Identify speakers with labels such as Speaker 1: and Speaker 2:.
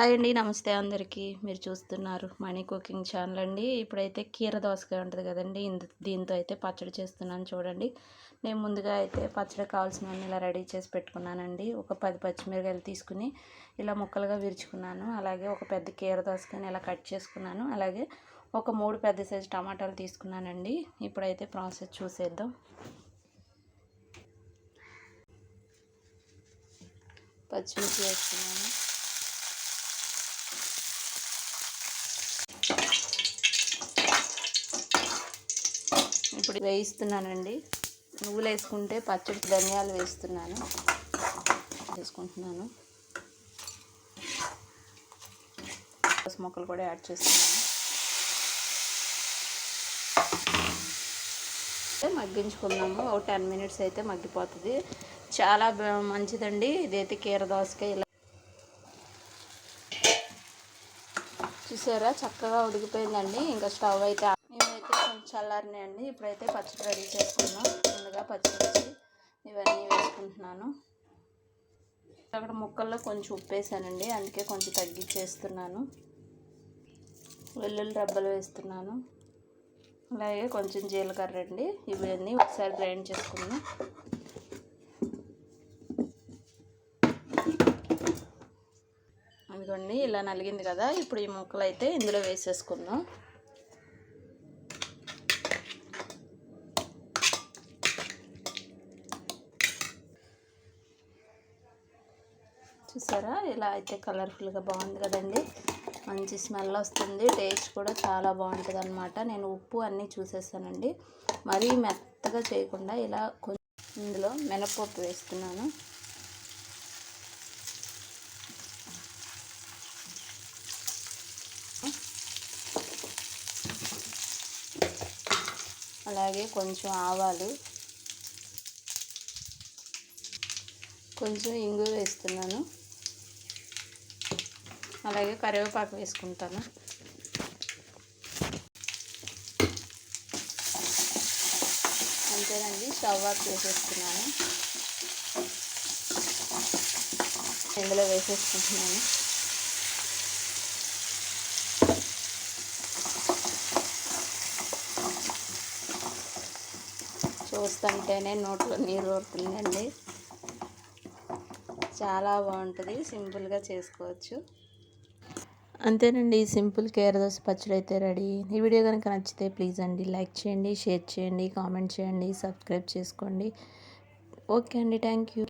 Speaker 1: Hi అండి నమస్తే అందరికీ. మీరు చూస్తున్నారు మనీ కుకింగ్ ఛానల్ అండి. ఇప్పుడైతే కీర దోసకాయ ఉంటుంది కదండి దీంతో అయితే పచ్చడి చేస్తున్నాను చూడండి. నేను ముందుగా అయితే పచ్చడి కావాల్సినవన్నీ ఇలా రెడీ చేసి పెట్టుకున్నానండి. ఒక పది పచ్చిమిరకాయలు తీసుకుని ఇలా ముక్కలుగా విరుచుకున్నాను. అలాగే ఒక పెద్ద కీర దోసకాయని ఇలా కట్ చేసుకున్నాను. అలాగే ఒక మూడు పెద్ద సైజు టమాటాలు తీసుకున్నానండి. ఇప్పుడైతే ప్రాసెస్ చూసేద్దాం. పచ్చిమిర్చి వేసుకున్నాను ఇప్పుడు వేయిస్తున్నానండి. నువ్వులు వేసుకుంటే పచ్చడి ధనియాలు వేస్తున్నాను. వేసుకుంటున్నాను. మొక్కలు కూడా యాడ్ చేస్తున్నాను. మగ్గించుకున్నాము ఒక టెన్ మినిట్స్ అయితే మగ్గిపోతుంది. చాలా మంచిదండి. ఇదైతే కీర దోసకాయ ఇలా చూసారా? చక్కగా ఉడికిపోయిందండి. ఇంకా స్టవ్ అయితే చల్లారినాయండి ఇప్పుడైతే పచ్చడి రెడీ చేసుకున్నాం. ముందుగా పచ్చిమిర్చి ఇవన్నీ వేసుకుంటున్నాను. అక్కడ ముక్కల్లో కొంచెం ఉప్పు వేసానండి అందుకే కొంచెం తగ్గించేస్తున్నాను వెల్లుల్లి రబ్బలు వేస్తున్నాను. అలాగే కొంచెం జీలకర్ర అండి. ఇవన్నీ ఒకసారి గ్రైండ్ చేసుకున్నాం అందుకోండి ఇలా నలిగింది కదా. ఇప్పుడు ఈ ముక్కలు అయితే ఇందులో వేసేసుకుందాం. చూసారా? ఇలా అయితే కలర్ఫుల్గా బాగుంది కదండి. మంచి స్మెల్ వస్తుంది. టేస్ట్ కూడా చాలా బాగుంటుంది అనమాట నేను ఉప్పు అన్నీ చూసేసానండి. మరీ మెత్తగా చేయకుండా ఇలా కొంచెం ఇందులో మినపప్పు వేస్తున్నాను. అలాగే కొంచెం ఆవాలు. కొంచెం ఇంగు వేస్తున్నాను. అలాగే కరివేపాకు వేసుకుంటాను. అంతేనండి స్టవ్ ఆఫ్ చేసేసుకున్నాను ఇందులో వేసేసుకుంటున్నాను. చూస్తుంటేనే నోట్లో నీరు ఊరుతుందండి. చాలా బాగుంటుంది సింపుల్గా చేసుకోవచ్చు. అంతేనండి. సింపుల్ కేర్ దోశ పచ్చడి అయితే రెడీ. ఈ వీడియో కనుక నచ్చితే ప్లీజ్ అండి లైక్ చేయండి షేర్ చేయండి కామెంట్ చేయండి సబ్స్క్రైబ్ చేసుకోండి. ఓకే అండి. Thank you